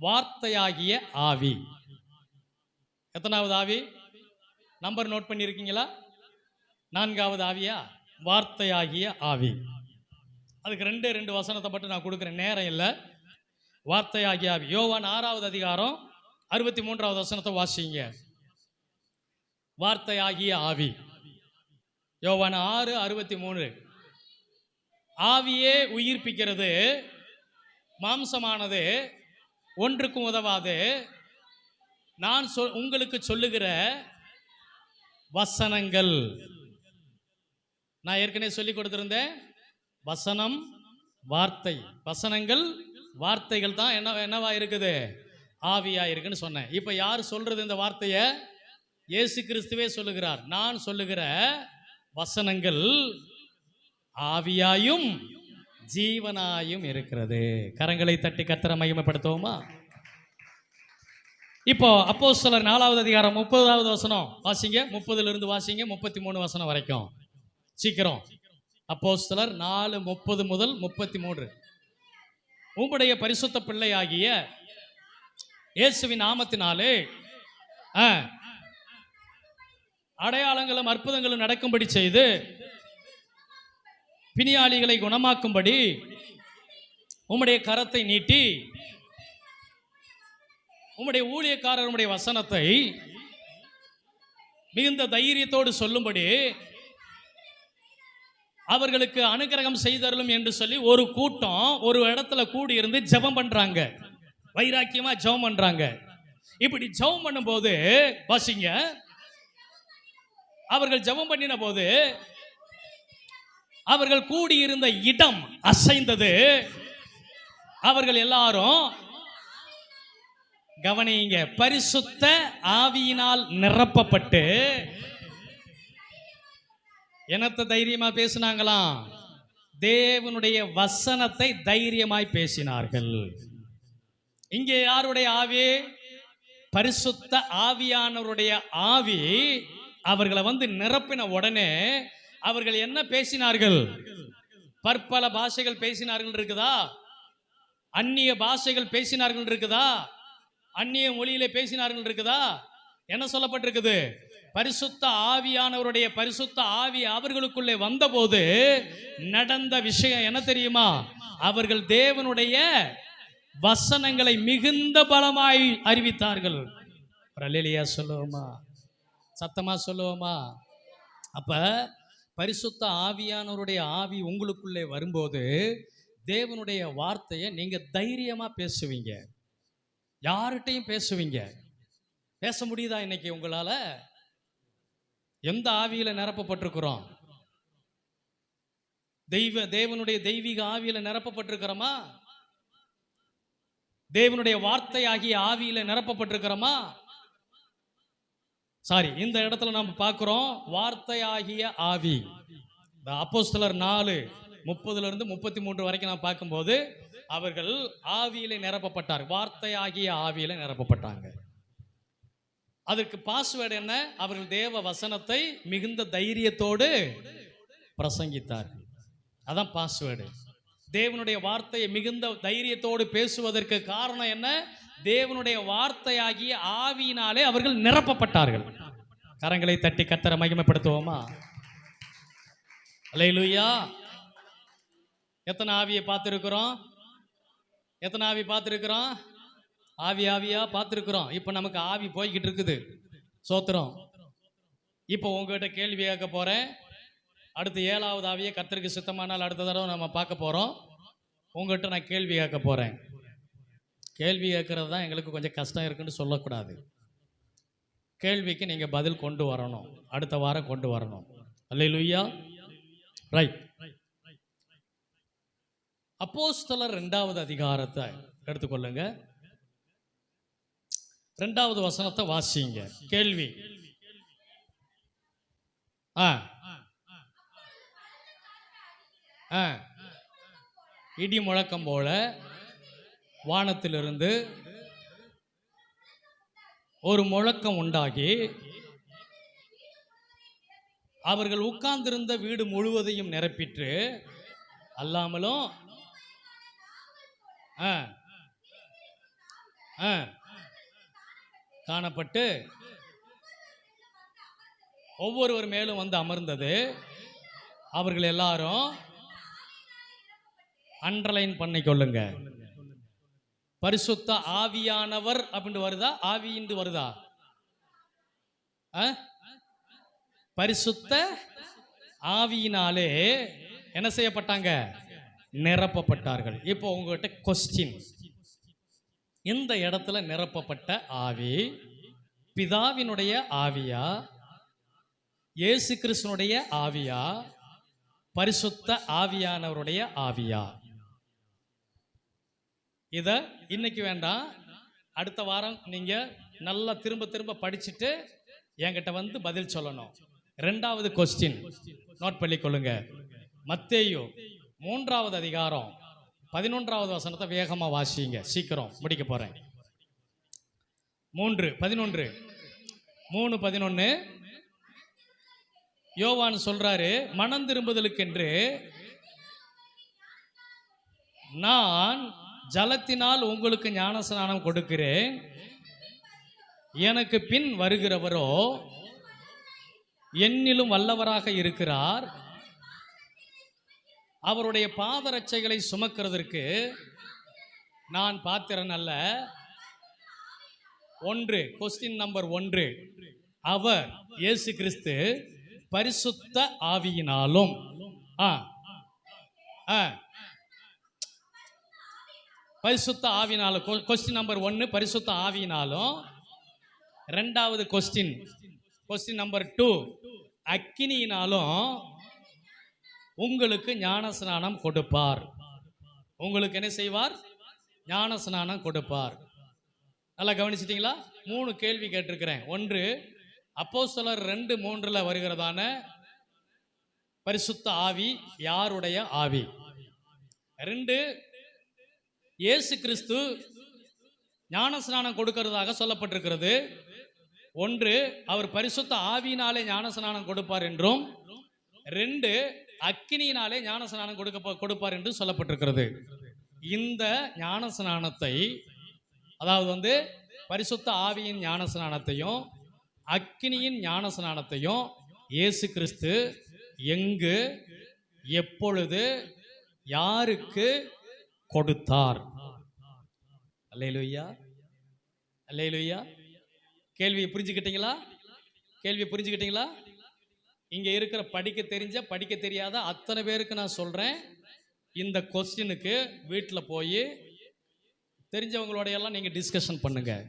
வார்த்தையாகிய ஆவி. எத்தனாவது ஆவி? நம்பர் நோட் பண்ணியிருக்கீங்களா நான்காவது ஆவியா? வார்த்தையாகிய ஆவி. அதுக்கு ரெண்டு ரெண்டு வசனத்தை மட்டும் நான் கொடுக்குறேன். நேரம் இல்லை. வார்த்தையாகிய ஆவி. யோவான் ஆறாவது அதிகாரம் அறுபத்தி மூன்றாவது வசனத்தை வாசிங்க. வார்த்தையாகிய ஆவி. யோவான் ஆறு அறுபத்தி மூணு ஆவியே உயிர்ப்பிக்கிறது மாம்சமானது ஒன்றுக்கும் உதவாது. நான் சொ உங்களுக்கு சொல்லுகிற வசனங்கள். நான் ஏற்கனவே சொல்லி கொடுத்திருந்தேன். வசனம் வார்த்தை. வசனங்கள் வார்த்தைகள் தான் என்ன என்னவா இருக்குது? ஆவியா இருக்குன்னு சொன்னேன். இப்போ யார் சொல்றது இந்த வார்த்தையை? இயேசு கிறிஸ்துவே சொல்லுகிறார். நான் சொல்லுகிற வசனங்கள் ஆவியாயும் ஜீவனாயும் இருக்கிறது. கரங்களை தட்டி கத்தர மகிமைப்படுத்துவோமா? இப்போ அப்போ சிலர் நாலாவது அதிகாரம் முப்பதாவது வசனம். வாசிங்க. முப்பதுல இருந்து வாசிங்க. முப்பத்தி மூணு வசனம் வரைக்கும். சீக்கிரம். அப்போ சிலர் நாலு முப்பது முதல் முப்பத்தி மூன்று உம்முடைய பரிசுத்த பிள்ளையாகிய இயேசுவின் நாமத்தினாலே ஆ, அடையாளங்களும் அற்புதங்களும் நடக்கும்படி செய்து பிணியாளிகளை குணமாக்கும்படி உம்முடைய கரத்தை நீட்டி உம்முடைய ஊழியக்காரருடைய வசனத்தை மிகுந்த தைரியத்தோடு சொல்லும்படி அவர்களுக்கு அனுக்கிரகம் செய்தருளும் என்று சொல்லி ஒரு கூட்டம் ஒரு இடத்துல கூடி இருந்து ஜெபம் பண்றாங்க. வைராக்கியமா ஜெபம் பண்றாங்க. இப்படி ஜெபம் பண்ணும்போது வாசிங்க அவர்கள் ஜெபம் பண்ணின போது அவர்கள் கூடியிருந்த இடம் அசைந்தது. அவர்கள் எல்லாரும் கவனிங்க பரிசுத்த ஆவியினால் நிரப்பப்பட்டு. என்னத்தை தைரியமா பேசினாங்களாம்? தேவனுடைய வசனத்தை தைரியமாய் பேசினார்கள். இங்கே யாருடைய ஆவி? பரிசுத்த ஆவியானவருடைய ஆவி அவர்களை வந்து நிரப்பின உடனே அவர்கள் என்ன பேசினார்கள்? பற்பல பாஷைகள் பேசினார்கள் இருக்குதா? அந்நிய பாஷைகள் பேசினார்கள் இருக்குதா? அந்நிய மொழியில பேசினார்கள் இருக்குதா? என்ன சொல்லப்பட்டிருக்குது? பரிசுத்த ஆவியானவருடைய பரிசுத்த ஆவி அவர்களுக்குள்ளே வந்தபோது நடந்த விஷயம் என்ன தெரியுமா? அவர்கள் தேவனுடைய வசனங்களை மிகுந்த பலமாய் அறிவித்தார்கள். பிரலிலியா சொல்லுவோமா? சத்தமா சொல்லுவோமா? அப்ப பரிசுத்த ஆவியானவருடைய ஆவி உங்களுக்குள்ளே வரும்போது தேவனுடைய வார்த்தையை நீங்கள் தைரியமாக பேசுவீங்க. யார்கிட்டையும் பேசுவீங்க. பேச முடியுதா இன்னைக்கு உங்களால்? எந்த ஆவியில் நிரப்பப்பட்டிருக்கிறோம்? தெய்வ தேவனுடைய தெய்வீக ஆவியில் நிரப்பப்பட்டிருக்கிறோமா? தேவனுடைய வார்த்தையாகிய ஆவியில் நிரப்பப்பட்டிருக்கிறோமா? சாரி இந்த இடத்துல நம்ம பார்க்குறோம் வார்த்தையாகிய ஆவி. இந்த அப்போஸ்தலர் நாலு முப்பதுல இருந்து முப்பத்தி மூன்று வரைக்கும் நான் பார்க்கும்போது அவர்கள் ஆவியில நிரப்பப்பட்டார். வார்த்தையாகிய ஆவியில நிரப்பப்பட்டாங்க. அதற்கு பாஸ்வேர்டு என்ன? அவர்கள் தேவ வசனத்தை மிகுந்த தைரியத்தோடு பிரசங்கித்தார்கள். அதான் பாஸ்வேர்டு தேவனுடைய வார்த்தையை மிகுந்த தைரியத்தோடு பேசுவதற்கு காரணம் என்ன? தேவனுடைய வார்த்தையாகிய ஆவியினாலே அவர்கள் நிரப்பப்பட்டார்கள். கரங்களை தட்டி கத்தர மகிமைப்படுத்துவோமா? அல்லேலூயா எத்தனை ஆவியை பார்த்துருக்குறோம்? எத்தனை ஆவி பார்த்துருக்குறோம்? ஆவி ஆவியா பார்த்துருக்குறோம். இப்போ நமக்கு ஆவி போய்கிட்டு இருக்குது. சோத்திரம். இப்போ உங்ககிட்ட கேள்வி கேட்க போகிறேன் அடுத்து ஏழாவது ஆவியை கர்த்தருக்கு சித்தமானால் அடுத்த தடவை நம்ம பார்க்க போகிறோம் உங்ககிட்ட நான் கேள்வி கேட்க போகிறேன் கேள்வி கேட்கறது தான் எங்களுக்கு கொஞ்சம் கஷ்டம் இருக்குன்னு சொல்லக்கூடாது. கேள்விக்கு நீங்கள் பதில் கொண்டு வரணும். அடுத்த வாரம் கொண்டு வரணும். அல்லேலூயா. ரைட் அப்போஸ்தலர் ரெண்டாவது அதிகாரத்தை எடுத்துக்கொள்ளுங்க. ரெண்டாவது வசனத்தை வாசிங்க. கேள்வி. ஆ. ஆ. இடி முழக்கம் போல வானத்திலிருந்து ஒரு முழக்கம் உண்டாகி அவர்கள் உட்கார்ந்திருந்த வீடு முழுவதையும் நிரப்பிற்று. அல்லாமலும் ஆ, காணப்பட்டு ஒவ்வொருவர் மேலும் வந்து அமர்ந்தது. அவர்கள் எல்லாரும் அண்டர்லைன் பண்ணிக்கொள்ளுங்க. பரிசுத்த ஆவியானவர் அப்படின்னு வருதா? ஆவியின்று வருதா? ஆ? பரிசுத்த ஆவியினாலே என்ன செய்யப்பட்டாங்க? நிரப்பப்பட்டார்கள். இப்போ உங்ககிட்ட கொஸ்டின் இந்த இடத்துல நிரப்பப்பட்ட ஆவி பிதாவினுடைய ஆவியா? இயேசு கிறிஸ்துனுடைய ஆவியா? பரிசுத்த ஆவியானவருடைய ஆவியா? இதை இன்னைக்கு வேண்டாம். அடுத்த வாரம் நீங்கள் நல்லா திரும்ப திரும்ப படிச்சுட்டு என்கிட்ட வந்து பதில் சொல்லணும். ரெண்டாவது கொஸ்டின் நோட் பண்ணிக்கொள்ளுங்க மத்தேயோ மூன்றாவது அதிகாரம் பதினொன்றாவது வசனத்தை வேகமாக வாசிங்க. சீக்கிரம் முடிக்க போகிறேன் மூன்று பதினொன்று. மூணு பதினொன்று யோவான் சொல்கிறாரு மனம் திரும்புதலுக்கென்று நான் ஜலத்தினால் உங்களுக்கு ஞானஸ்நானம் கொடுக்கிறேன். எனக்கு பின் வருகிறவரோ என்னிலும் வல்லவராக இருக்கிறார். அவருடைய பாதரட்சைகளை சுமக்கிறதற்கு நான் பாத்திரன் அல்ல. ஒன்று கொஸ்டின் நம்பர் ஒன்று. அவர் இயேசு கிறிஸ்து பரிசுத்த ஆவியினாலும். ஆ ஆ. பரிசுத்த ஆவினாலும் கொஸ்டின் நம்பர் ஒன்று பரிசுத்த ஆவினாலும் ரெண்டாவது கொஸ்டின் கொஸ்டின் நம்பர் டூ அக்கினியினாலும் உங்களுக்கு ஞான ஸ்நானம் கொடுப்பார். உங்களுக்கு என்ன செய்வார்? ஞான ஸ்நானம் கொடுப்பார். நல்லா கவனிச்சிட்டிங்களா? மூணு கேள்வி கேட்டிருக்கிறேன். ஒன்று அப்போஸ்தலர் ரெண்டு மூன்றில் வருகிறதான பரிசுத்த ஆவி யாருடைய ஆவி? ரெண்டு இயேசு கிறிஸ்து ஞான ஸ்நானம் கொடுக்கிறதாக சொல்லப்பட்டிருக்கிறது. ஒன்று அவர் பரிசுத்த ஆவியினாலே ஞான ஸ்நானம் கொடுப்பார் என்றும் ரெண்டு அக்கினியினாலே ஞான ஸ்நானம் கொடுக்க கொடுப்பார் என்று சொல்லப்பட்டிருக்கிறது. இந்த ஞான ஸ்நானத்தை அதாவது வந்து பரிசுத்த ஆவியின் ஞான ஸ்நானத்தையும் அக்கினியின் ஞான ஸ்நானத்தையும் இயேசு கிறிஸ்து எங்கு எப்பொழுது யாருக்கு கொடுத்தார். அல்லேலூயா. அல்லேலூயா. கேள்வியை புரிஞ்சுக்கிட்டீங்களா? கேள்வியை புரிஞ்சுக்கிட்டீங்களா? இங்க இருக்கிற படிக்க தெரிஞ்ச படிக்க தெரியாத அத்தனை பேருக்கு நான் சொல்றேன். இந்த கொஸ்டினுக்கு வீட்டில் போய் தெரிஞ்சவங்களோட எல்லாம் நீங்க டிஸ்கஷன் பண்ணுங்க.